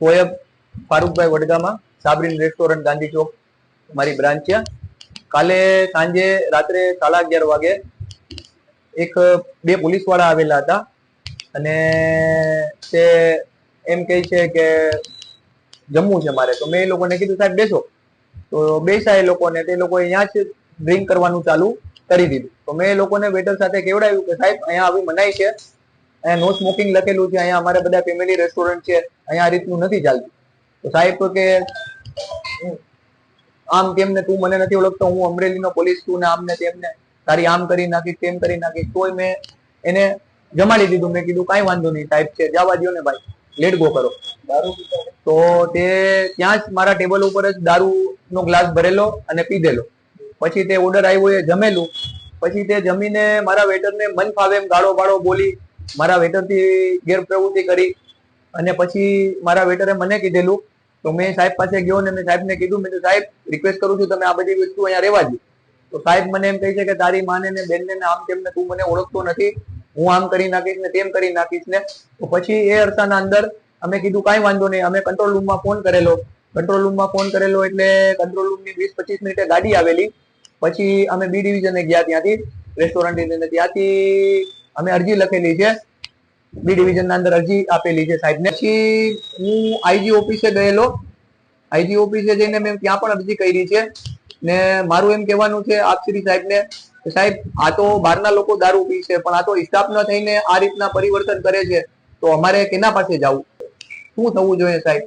સોયબ ફારૂકભાઈ વડગામાં, સાબરીન રેસ્ટોરન્ટ ગાંધી ચોક, મારી બ્રાન્ચ છે. કાલે સાંજે રાત્રે સાડા અગિયાર વાગે એક, બે પોલીસવાળા આવેલા હતા અને તે એમ કહે છે કે જમવું છે મારે. તો મેં એ લોકોને કીધું, સાહેબ, બેસો. તો બેસા એ લોકોને, તે લોકોએ અહીંયા જ ડ્રિંક કરવાનું ચાલુ કરી દીધું. તો મેં એ લોકોને વેટર સાથે કેવડાવ્યું કે, સાહેબ, અહીંયા આવી મનાઈ છે. અહીંયા નો સ્મોકિંગ લખેલું છે. અહીંયા અમારે બધા ફેમિલી રેસ્ટોરન્ટ છે. અહીંયા આ રીતનું નથી ચાલતું. તો સાહેબ તો કે આમ કેમ ને તું મને નથી ઓળખતો? હું અમરેલીનો પોલીસ છું ને આમ ને તેમ ને. તારી આમ કરી નાખીશ તેમ કરી નાખીશ. તોય મેં એને જમાડી દીધું. મેં કીધું કાંઈ વાંધો નહીં સાહેબ છે. જવા દ્યો ને ભાઈ. લેટ ગો કરો. તો તે ત્યાં જ મારા ટેબલ ઉપર જ દારૂનો ગ્લાસ ભરેલો અને પીધેલો પછી તે ઓર્ડર આવ્યો એ જમેલું. પછી તે જમીને મારા વેટરને મન ફાવે એમ ગાળો બાળો બોલી મારા વેટરથી ગેરપ્રવૃત્તિ કરી અને પછી મારા વેટરે મને કીધેલું તો મેં સાહેબ પાસે ગયો ને મેં સાહેબને કીધું, મેં તો સાહેબ રિક્વેસ્ટ કરું છું, તમે આ બધી વસ્તુ અહીંયા રહેવા દી તો સાહેબ મને એમ કહે છે કે તારી માને ને બેનને આમ તેમ ને તું મને ઓળખતો નથી, હું આમ કરી નાખીશ ને તેમ કરી નાખીશ ને. તો પછી એ અરસાના અંદર અમે કીધું, કાંઈ વાંધો નહીં, અમે કંટ્રોલ રૂમમાં ફોન કરેલો. કંટ્રોલ રૂમમાં ફોન કરેલો એટલે કંટ્રોલ રૂમની વીસ પચીસ મિનિટે ગાડી આવેલી. પછી અમે બી ડિવિઝને ગયા ત્યાંથી રેસ્ટોરન્ટ ત્યાંથી અમે અરજી લખેલી છે. બી ડિવિઝનના અંદર અરજી આપેલી છે સાહેબને પછી હું આઈજી ઓફિસે ગયેલો. આઈજી ઓફિસે જઈને મેં ત્યાં પણ અરજી કરી છે. ને મારું એમ કહેવાનું છે આપ શ્રી સાહેબને કે સાહેબ, આ તો બહારના લોકો દારૂ પી છે, પણ આ તો સ્ટાફ ન થઈને આ રીતના પરિવર્તન કરે છે, તો અમારે કેના પાસે જવું? શું થવું જોઈએ સાહેબ?